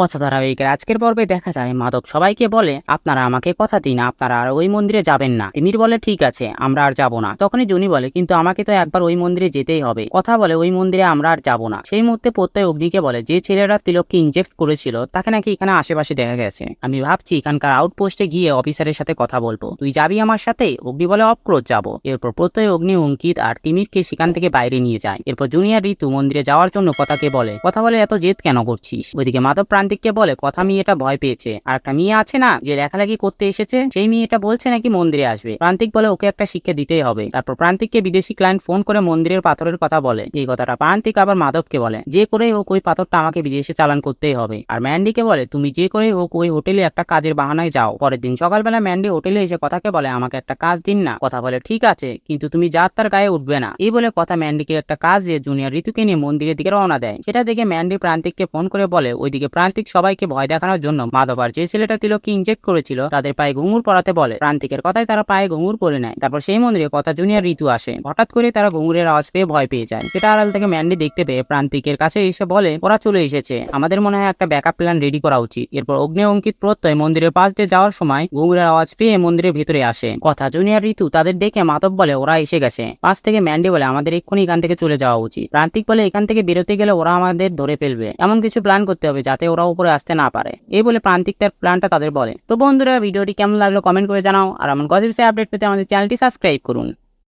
কথা ধারাবাহিকের আজকের পর্বে দেখা যায়, মাধব সবাইকে বলে, আপনারা আমাকে কথা দিন, আপনারা আর ওই মন্দিরে যাবেন না। তিমির বলে, ঠিক আছে, আমরা আর যাব না। তখনই জুনি বলে, কিন্তু আমাকে তো একবার ওই মন্দিরে যেতেই হবে। কথা বলে, ওই মন্দিরে আমরা আর যাব না। সেই মুহূর্তে প্রত্যয় অগ্নিকে বলে, যে ছেলেরা তিলককে ইনজেক্ট করেছিল, তাকে নাকি এখানে আশেপাশে দেখা গেছে। আমি ভাবছি এখানকার আউটপোস্টে গিয়ে অফিসারের সাথে কথা বলব। তুই যাবি আমার সাথে? অগ্নি বলে অফক্রোধ যাব। এরপর প্রত্যয় অগ্নি, অঙ্কিত আর তিমিরকে সেখান থেকে বাইরে নিয়ে যায়। এরপর জুনিয়র ঋতু মন্দিরে যাওয়ার জন্য কথাকে বলে, কথা বলে এত জেদ কেন করছিস? ওইদিকে মাধব প্রান্তিককে বলে, কথা মেয়েটা ভয় পেয়েছে। আর একটা মেয়ে আছে না, যে লেখালেখি করতে এসেছে সেই মেয়েটা বলছে নাকি মন্দিরে আসবে। প্রান্তিক বলে, ওকে একটা শিক্ষা দিতেই হবে। তারপর প্রান্তিককে বিদেশি ক্লায়েন্ট ফোন করে মন্দিরের পাথরের কথা বলে। এই কথাটা প্রান্তিক আবার মাধবকে বলে, যে করেই হোক ওই পাথরটা আমাকে বিদেশে চালান করতেই হবে। আর ম্যান্ডিকে বলে, তুমি যে করেই হোক ওই হোটেলে একটা কাজের বাহানায় যাও। পরের দিন সকালবেলা ম্যান্ডি হোটেলে এসে কথাকে বলে, আমাকে একটা কাজ দিন না। কথা বলে, ঠিক আছে, কিন্তু তুমি যার তার গায়ে উঠবে না। এই বলে কথা ম্যান্ডিকে একটা কাজ দিয়ে জুনিয়র ঋতুকে নিয়ে মন্দিরের দিকে রওনা দেয়। সেটা দেখে ম্যান্ডি প্রান্তিককে ফোন করে বলে, ওইদিকে প্রান্তিক সবাইকে ভয় দেখানোর জন্য মাধবার যে ছেলেটা তিলককে ইনজেক্ট করেছিল, তাদের পায়ে ঘুঙুর পরাতে বলে। প্রান্তিকের কথায় তারা পায়ে ঘুঙুর পরে নেয়। তারপর সেই মন্দিরে কথা জুনিয়ার ঋতু আসে। হঠাৎ করে তারা ঘুঙুরের আওয়াজ পেয়ে ভয় পেয়ে যায়। সেটা আড়াল থেকে ম্যান্ডি দেখতে পেয়ে প্রান্তিকের কাছে এসে বলে, ওরা চলে এসেছে। আমাদের মনে হয় একটা ব্যাকআপ প্ল্যান রেডি করা উচিত। এরপর অগ্নি অঙ্কিত প্রত্যয় মন্দিরের পাশ দিয়ে যাওয়ার সময় ঘুঙুরের আওয়াজ পেয়ে মন্দিরের ভিতরে আসে। কথা জুনিয়র ঋতু তাদের দেখে মাতব বলে, ওরা এসে গেছে। পাশ থেকে ম্যান্ডি বলে, আমাদের এক্ষুনি এখান থেকে চলে যাওয়া উচিত। প্রান্তিক বলে, এখান থেকে বেরোতে গেলে ওরা আমাদের ধরে ফেলবে। এমন কিছু প্ল্যান করতে হবে যাতে ওরা উপরে আসতে না পারে। এই বলে প্রান্তিক তার প্ল্যানটা তাদের বলে। তো বন্ধুরা, ভিডিওটি কেমন লাগল কমেন্ট করে জানাও। আর আমার গসিপসে আপডেট পেতে আমাদের চ্যানেলটি সাবস্ক্রাইব করুন।